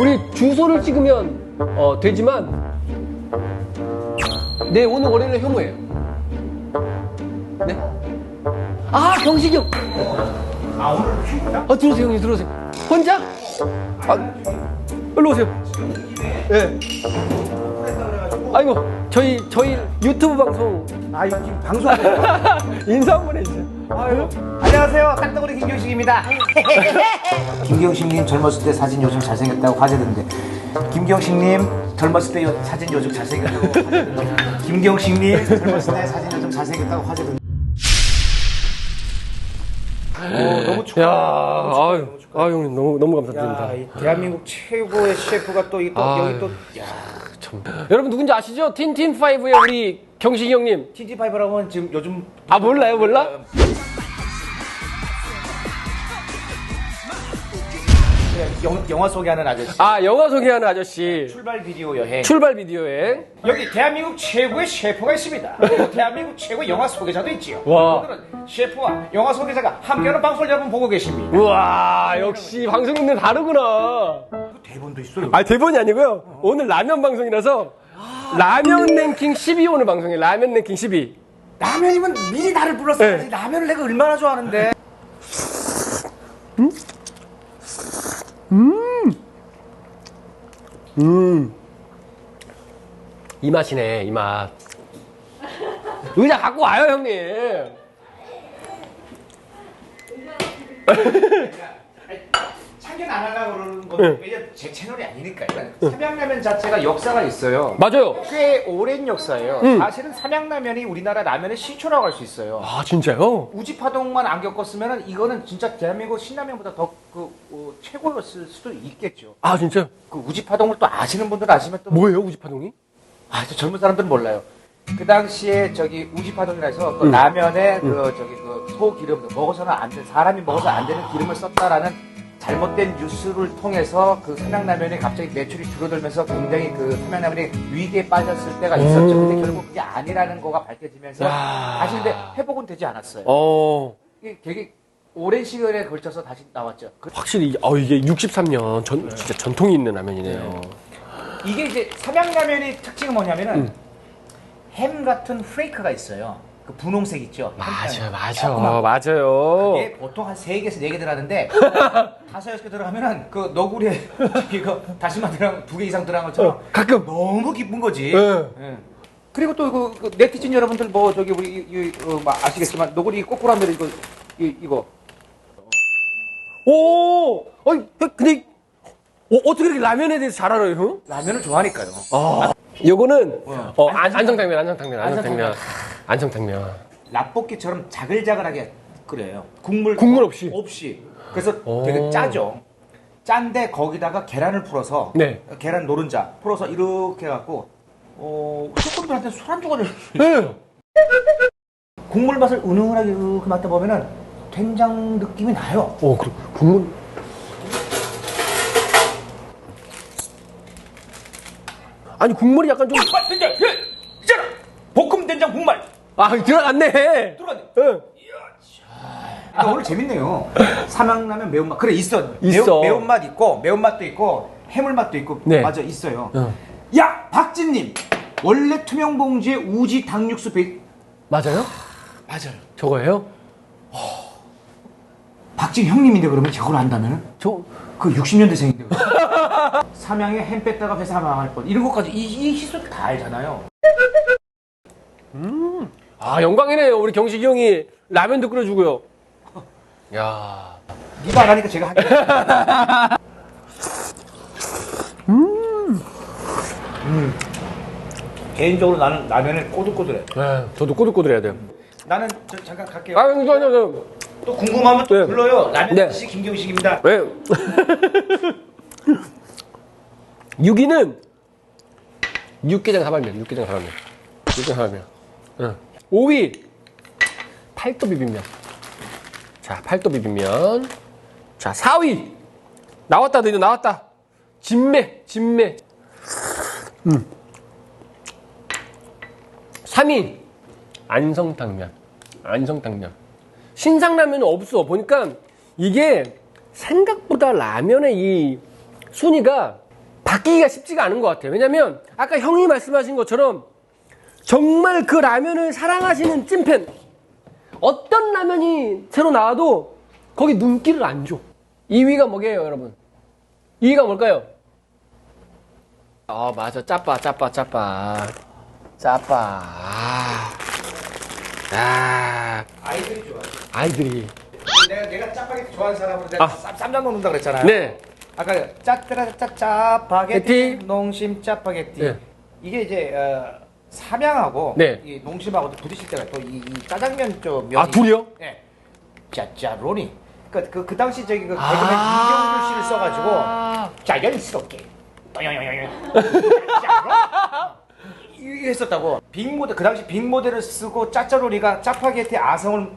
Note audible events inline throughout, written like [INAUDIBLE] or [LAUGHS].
우리 주소를 찍으면 어, 되지만 네 오늘 월요일에 효모예요. 네? 아 경식이 형. 아 오늘 휴가? 아 들어오세요 형님 들어오세요. 혼자? 아 일로 오세요. 예. 아이고 저희 저희 유튜브 방송. 아 이거 지금 방송 [LAUGHS] 인사 한번 해주세요. 아유 안녕하세요. 깍두구리 김경식입니다. [LAUGHS] 김경식님 젊었을 때 사진 요즘 잘생겼다고 화제던데. 김경식님 젊었을 때 요- 사진 요즘 잘생겼다고 화제던데. [LAUGHS] 김경식님 젊었을 때 사진 요즘 잘생겼다고 화제던데. 오, 너무 축하 야, 아유, 아 형님 너무 너무 감사드립니다. 야, 이 대한민국 최고의 셰프가 또, 이- 또 아유. 여기 또 야, 참. 여러분 누군지 아시죠? 틴틴 파이브의 우리 경식이 형님. TG5라고 하면 지금 요즘 아 몰라요, 몰라? 영, 영화 소개하는 아저씨 아 영화 소개하는 아저씨. 출발 비디오 여행 출발 비디오에 여기 대한민국 최고의 셰프가 있습니다. 대한민국 최고의 영화 소개자도 있지요. 와. 오늘은 셰프와 영화 소개자가 함께하는 방송을 여러분 보고 계십니다. 우와 역시 방송인들 다르구나. 대본도 있어요. 아 대본이 아니고요. 오늘 라면 방송이라서 라면 랭킹 12 오늘 방송이에요. 라면 랭킹 12. 라면이면 미리 나를 불렀어야지. 네. 라면을 내가 얼마나 좋아하는데. 이 맛이네 이 맛. 의자 갖고 와요 형님. [LAUGHS] 참견 안 하려고 그러는 건 왜냐면 제 채널이 아니니까요. 삼양라면 자체가 역사가 있어요. 맞아요. 꽤 오랜 역사예요. 음. 사실은 삼양라면이 우리나라 라면의 시초라고 할 수 있어요. 아 진짜요? 우지파동만 안 겪었으면 이거는 진짜 대한민국 신라면보다 더그 최고였을 수도 있겠죠. 아 진짜요? 그 우지파동을 또 아시는 분들 아시면 또 뭐예요 우지파동이? 아, 저 젊은 사람들은 몰라요. 그 당시에 저기 우지파동이라 해서 그 음. 라면에 그 저기 그 소기름 먹어서는 안 되는 사람이 먹어서 안 되는 기름을 썼다라는 잘못된 뉴스를 통해서 그 삼양라면이 갑자기 매출이 줄어들면서 굉장히 그 삼양라면이 위기에 빠졌을 때가 있었죠. 근데 음. 결국 그게 아니라는 거가 밝혀지면서 야. 다시 근데 회복은 되지 않았어요. 어 이게 되게 오랜 시간에 걸쳐서 다시 나왔죠. 그- 확실히 어 이게 63년 전 진짜 전통이 있는 라면이네요. 이게 이제 삼양라면의 특징은 뭐냐면은 음. 햄 같은 프레이크가 있어요. 그 분홍색 있죠. 맞아 햄 맞아 조그만 맞아요. 이게 보통 한 3개에서 4개 들어가는데 [LAUGHS] 개 들어가면은 그 너구리에 [LAUGHS] 이거 다시마 들어간 두개 이상 들어간 것처럼 가끔 너무 기쁜 거지. 예. 예. 그리고 또 그, 그 네티즌 여러분들 뭐 저기 우리 이, 이, 어, 뭐 아시겠지만 너구리 꼬꾸라면 이거 이, 이거 오, 아니, 근데 어, 어떻게 이렇게 라면에 대해서 잘 알아요, 형? 라면을 좋아하니까요. 아, 요거는? 어, 안, 안성탕면, 안성탕면, 안성탕면. 안성탕면. 라볶이처럼 자글자글하게 끓여요. 국물 국물 없이? 없이. 그래서 오. 되게 짜죠. 짠데 거기다가 계란을 풀어서 네. 계란 노른자 풀어서 이렇게 해갖고 어, 조금들한테 술 한 조각을 네. 국물 맛을 은은하게 이렇게 맡다 보면은 된장 느낌이 나요. 어, 그 국물. 아니 국물이 약간 좀 국말 된장, 예, 있잖아. 볶음 된장 국말 아, 들어갔네. 들어갔네. 응. 아, 오늘 재밌네요. 삼양라면 매운맛 그래 있어. 있어. 매운, 맛 있고 매운맛도 있고 해물맛도 있고 네. 맞아 있어요. 응. 야 박진님 원래 투명 봉지에 우지 닭육수 베 맞아요? 맞아요. 저거예요? 박진 형님인데 그러면 저걸 안다면은 저그 60년대생인데 [LAUGHS] 삼양에 햄 뺐다가 회사 망할 뻔 이런 것까지 이, 이 희소를 다 알잖아요. 아, 영광이네요. 우리 경식이 형이 라면도 끓여주고요. 야. 니가 안 하니까 제가 할게요. 음. 개인적으로 나는 라면을 꼬들꼬들해. 네, 저도 꼬들꼬들해야 돼요. 나는 저 잠깐 갈게요. 아, 아니요, 아니요. 또 궁금하면 또 네. 불러요. 라면 네. 아저씨 김경식입니다. 왜? [LAUGHS] 6위는 육개장 사발면, 육개장 사발면. 육개장 사발면. 응. 5위, 팔도 비빔면. 자, 팔도 비빔면. 자, 4위. 나왔다, 드디어 나왔다. 진매, 진매. 음. 3위, 안성탕면. 안성탕면. 신상라면은 없어. 보니까 이게 생각보다 라면의 이 순위가 바뀌기가 쉽지가 않은 것 같아요. 왜냐면 아까 형이 말씀하신 것처럼 정말 그 라면을 사랑하시는 찐팬 어떤 라면이 새로 나와도 거기 눈길을 안 줘. 2위가 뭐게요, 여러분? 2위가 뭘까요? 아, 맞아. 짜빠, 짜빠, 짜빠. 짜빠. 아. 아. 아이들이 좋아요. 아이들이. 내가 내가 짜파게티 좋아하는 사람으로 내가 아. 쌈, 쌈장 먹는다 그랬잖아요. 네. 아까 짜뜨라 짜 짜파게티 게티. 농심 짜파게티 네. 이게 이제 어, 삼양하고 네. 이 농심하고 또 부딪힐 때가 또이 짜장면 좀 면이 아, 둘이요? 네. 짜짜로니. 그, 그, 그 당시 저기 그 개그맨 아. 이경규 씨를 써가지고 아. 자연스럽게 이게 했었다고 빅 모델 그 당시 빅 모델을 쓰고 짜짜로니가 짜파게티 아성을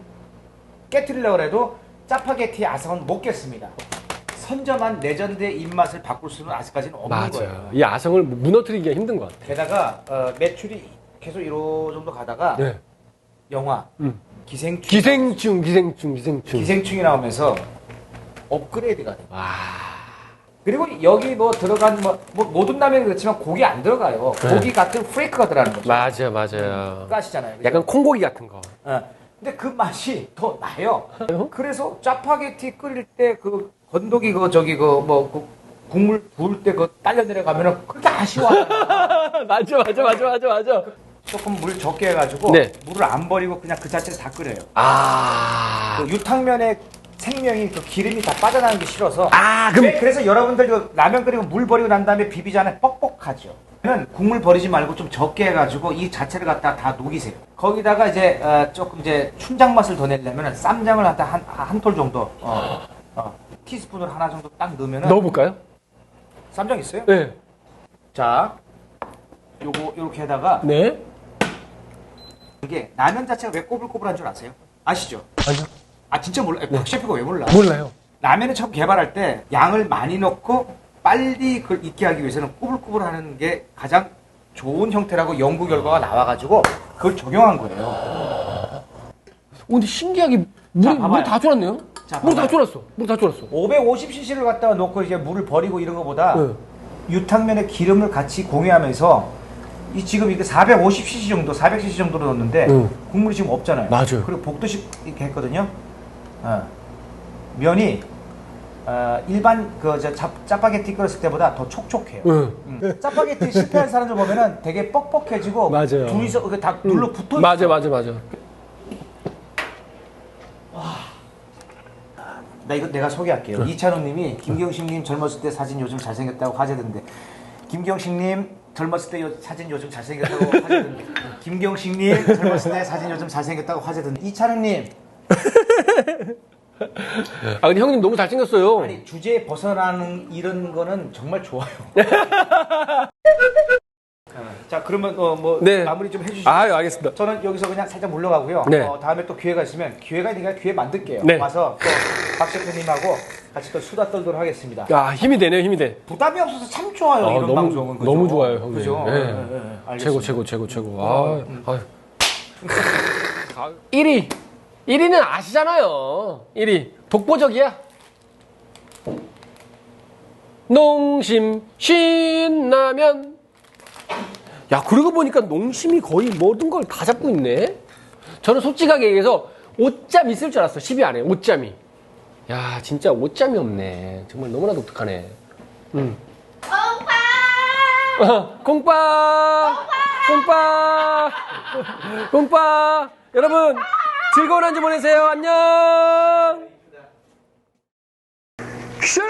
깨뜨리려고 해도 짜파게티 아성은 못 깼습니다. 선점한 레전드의 입맛을 바꿀 수는 아직까지는 없는 거예요. 맞아요. 이 아성을 무너뜨리기가 힘든 것 같아요. 게다가 어, 매출이 계속 1호 정도 가다가 네. 영화 음. 기생충 기생충, 기생충, 기생충. 기생충이 나오면서 업그레이드가 돼. 와. 그리고 여기 뭐 들어간 뭐, 뭐 모든 라면이 그렇지만 고기 안 들어가요. 네. 고기 같은 프레이크가 들어가는 거죠. 맞아요, 맞아요. 아시잖아요. 그죠? 약간 콩고기 같은 거. 어. 근데 그 맛이 더 나요. 그래요? 그래서 짜파게티 끓일 때 그 건더기 그 저기 그뭐 그 국물 부을 때 그 딸려 내려가면은 그렇게 아쉬워요. [LAUGHS] 맞아, 맞아, 맞아, 맞아, 맞아. 조금 물 적게 해가지고 네. 물을 안 버리고 그냥 그 자체를 다 끓여요. 아. 그 유탕면의 생명이 그 기름이 다 빠져나가는 게 싫어서 아, 그럼 네, 그래서 여러분들 그 라면 끓이고 물 버리고 난 다음에 비비잖아요. 뻑뻑하죠. 는 국물 버리지 말고 좀 적게 해가지고 이 자체를 갖다 다 녹이세요. 거기다가 이제 어, 조금 이제 춘장 맛을 더 내려면 쌈장을 갖다 한한 톨 정도, 어, 어, 티스푼을 하나 정도 딱 넣으면은 넣어볼까요? 쌈장 있어요? 네. 자, 요거 요렇게 해다가 네. 이게 라면 자체가 왜 꼬불꼬불한 줄 아세요? 아시죠? 아니요. 아 진짜 몰라. 요박 셰프가 왜 몰라? 몰라요. 라면을 처음 개발할 때 양을 많이 넣고 빨리 그걸 익게 하기 위해서는 꾸불꾸불하는 게 가장 좋은 형태라고 연구 결과가 나와가지고 그걸 적용한 거예요. 어, 근데 신기하게 물이, 봐봐요. 물이 다 쫄았네요? 자, 물이 다 봐봐요. 쫄았어. 물이 다 쫄았어. 550cc를 갖다가 놓고 이제 물을 버리고 이런 것보다 네. 유탕면에 기름을 같이 공유하면서 이 지금 이게 450cc 정도, 400cc 정도로 넣었는데 응. 국물이 지금 없잖아요. 맞아요. 그리고 볶듯이 이렇게 했거든요. 어. 면이 어, 일반 그저 짜파게티 끓였을 때보다 더 촉촉해요. 응. 음. 짜파게티 실패한 사람들 보면은 되게 뻑뻑해지고 [LAUGHS] 맞아요. 음. 둘이서 그게 다 눌러 붙어. 맞아, 맞아, 맞아. 나 이거 내가 소개할게요. 이찬호님이 김경식님 젊었을 때 사진 요즘 잘생겼다고 화제던데. 김경식님 젊었을 때 요- 사진 요즘 잘생겼다고 화제던데. [LAUGHS] 김경식님 젊었을 때 사진 요즘 잘생겼다고 화제던데. 이찬호님 아, 근데 형님 너무 잘생겼어요. 아니 주제에 벗어나는 이런 거는 정말 좋아요. 어, [LAUGHS] 자 그러면 어, 뭐 네. 마무리 좀 해주시죠. 아유, 알겠습니다. 저는 여기서 그냥 살짝 물러가고요. 네. 어, 다음에 또 기회가 있으면 기회가 있으니까 기회 만들게요. 네. 와서 또 박 셰프님하고 같이 또 수다 떨도록 하겠습니다. 야, 힘이 되네요, 힘이 돼. 부담이 없어서 참 좋아요 아, 이런 너무, 방송은. 그죠? 너무 좋아요, 형님. 그죠? 네. 예, 예, 예, 알겠습니다. 최고, 최고, 최고, 최고. 어, 아, 아유. 1위. 1위는 아시잖아요. 1위. 독보적이야. 농심 신라면. 야, 그러고 보니까 농심이 거의 모든 걸 다 잡고 있네. 저는 솔직하게 얘기해서 옷잠 있을 줄 알았어. 10위 안에 옷잠이. 야, 진짜 옷잠이 없네. 정말 너무나 독특하네. 음. 어, 공빠! 공빠! 공빠! 여러분, 즐거운 한 주 보내세요. 안녕! 슛!